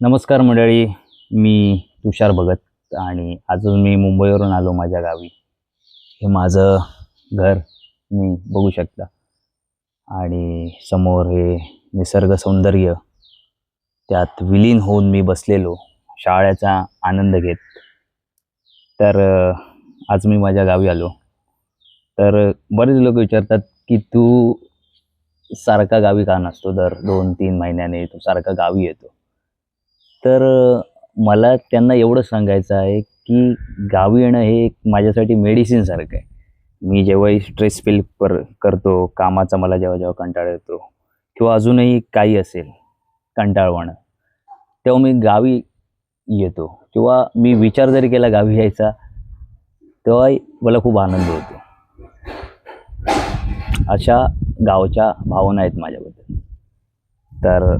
नमस्कार मंडळी मी तुषार भगत आणि अजून मी मुंबईवरून आलो माझ्या गावी. हे माझं घर मी बघू शकता. आणि समोर हे निसर्ग सौंदर्य त्यात विलीन होऊन मी बसलेलो शाळेचा आनंद घेत. तर आज मी माझ्या गावी आलो. तर बरेच लोक विचारतात की तू सारखा गावी का नसतो? दर दोन तीन महिन्याने तू सारखा गावी येतो. तर मला त्यांना एवढं सांगायचं आहे की गावी येणं हे एक माझ्यासाठी मेडिसिनसारखं आहे. मी जेव्हाही स्ट्रेस फील कर करतो कामाचा मला जेव्हा जेव्हा कंटाळा येतो किंवा अजूनही काही असेल कंटाळवाणं तेव्हा मी गावी येतो किंवा मी विचार जरी केला गावी यायचा तेव्हाही मला खूप आनंद होतो. अशा गावच्या भावना आहेत माझ्याबद्दल. तर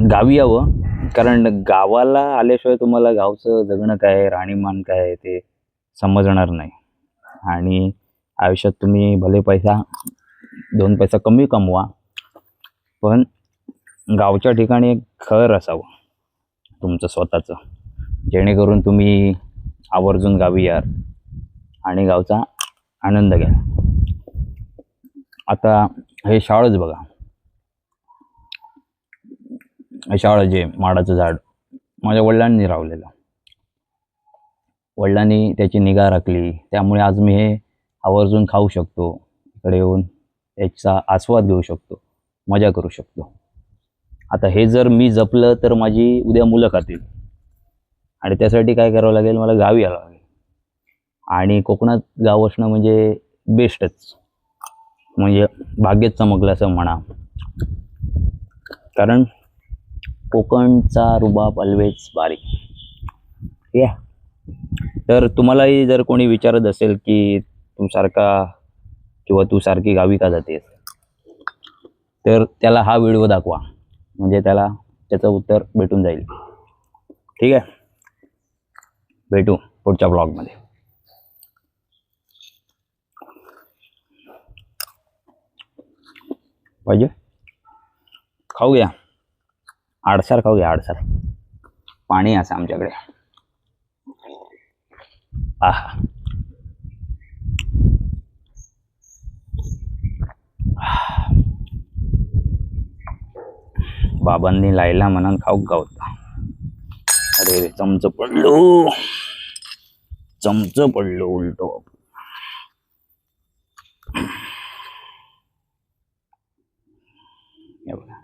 गावी यावं. कारण गावाला आल्याशिवाय तुम्हाला गावचं जगणं काय आहे, राहणीमान काय आहे ते समजणार नाही. आणि आयुष्यात तुम्ही भले पैसा दोन पैसा कमी कमवा पण गावच्या ठिकाणी एक घर असावं तुमचं स्वतःचं. जेणेकरून तुम्ही आवर्जून गावी याल आणि गावचा आनंद घ्या आता हे शाळच बघा. हे जे माडाचं झाड माझ्या वडिलांनी रावलेलं. वडिलांनी त्याची निगा राखली. त्यामुळे आज मी हे आवर्जून खाऊ शकतो. इकडे येऊन याचा आस्वाद घेऊ शकतो. मजा करू शकतो. आता हे जर मी जपलं तर माझी उद्या मुलं खातील आणि त्यासाठी काय करावं लागेल? मला गावी यावं लागेल. आणि कोकणात गाव असणं म्हणजे बेस्टच. म्हणजे भाग्यच चमकलं असं म्हणा. कारण कोकणचा रुबाब ऑलवेज बारीक. ठीक आहे तर तुम्हालाही जर कोणी विचारत असेल की तू सारखा किंवा तू सारखी गावी का जातेस? तर त्याला हा व्हिडिओ दाखवा. म्हणजे त्याला त्याचं उत्तर भेटून जाईल. ठीक आहे? भेटू पुढच्या ब्लॉगमध्ये पाहिजे? खाऊ घ्या आडसार खाऊ घ्या आडसार. पाणी असं आमच्याकडे. आहा. बाबांनी लायला म्हणून खाऊ गावता अरे रे चमच पडलो. चमच पडलो उलटो बघा.